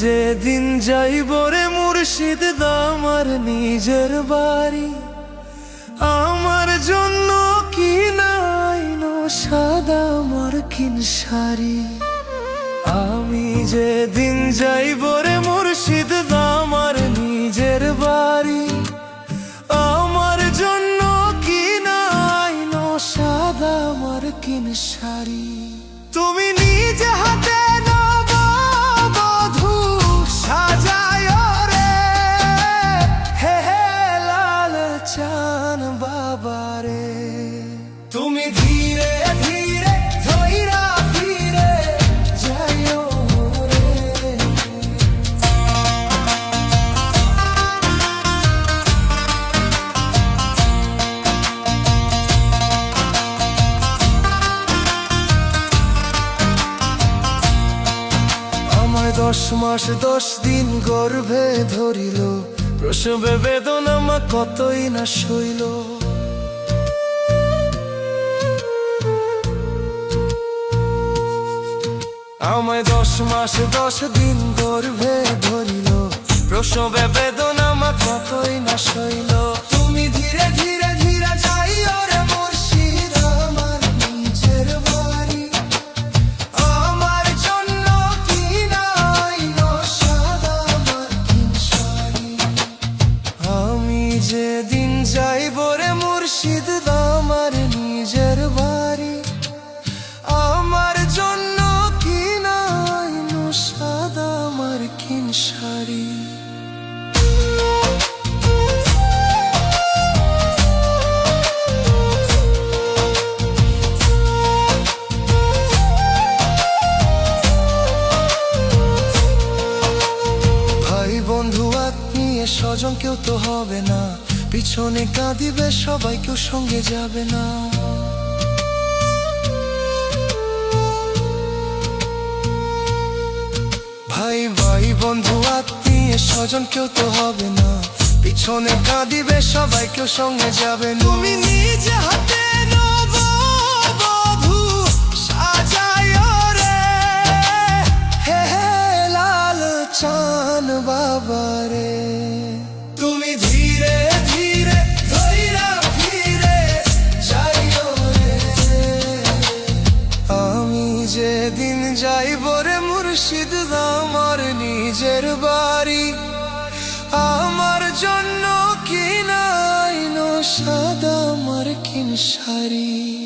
যেদিন যাইব রে মুর্শিদ আমার নিজের বাড়ি। আমার জন্য কি নাইনো সাদা আমার মার্কিন শাড়ি। আমি যেদিন যাইব রে মুর্শিদ আমার নিজের বাড়ি। আমার জন্য কি নাইনো সাদা আমার মার্কিন শাড়ি। তুমি নিজে হাতে দশ মাস, দশ দিন গর্ভে ধরিল। প্রসবে বেদনা মা কতই না সইল। আমায় দশ মাস, দশ দিন গর্ভে ধরিল। প্রসবে বেদনা মা কতই না সইল। তুমি ধীরে ধীরে ধীরে যাইও রে মার্কিন শাড়ি। বন্ধু আত্মীয় স্বজন কেউ তো হবে না। পিছনে কাঁদিবে, সবাই কেউ সঙ্গে যাবে না। বন্ধু আত্মীয় স্বজন কেউ তো হবে না। পিছনে কাঁদিবে সবাই কেউ সঙ্গে যাবে তুমি নিজে হাতে রে। চান বাবারে তুমি ধীরে ধীরে ধৈরা ফিরে যাইও রে। আমি যেদিন যাইব রে মুর্শিদ আমার নিজের বাড়ি। আমার জন্য কি সাদা সাদা কিন শাড়ি?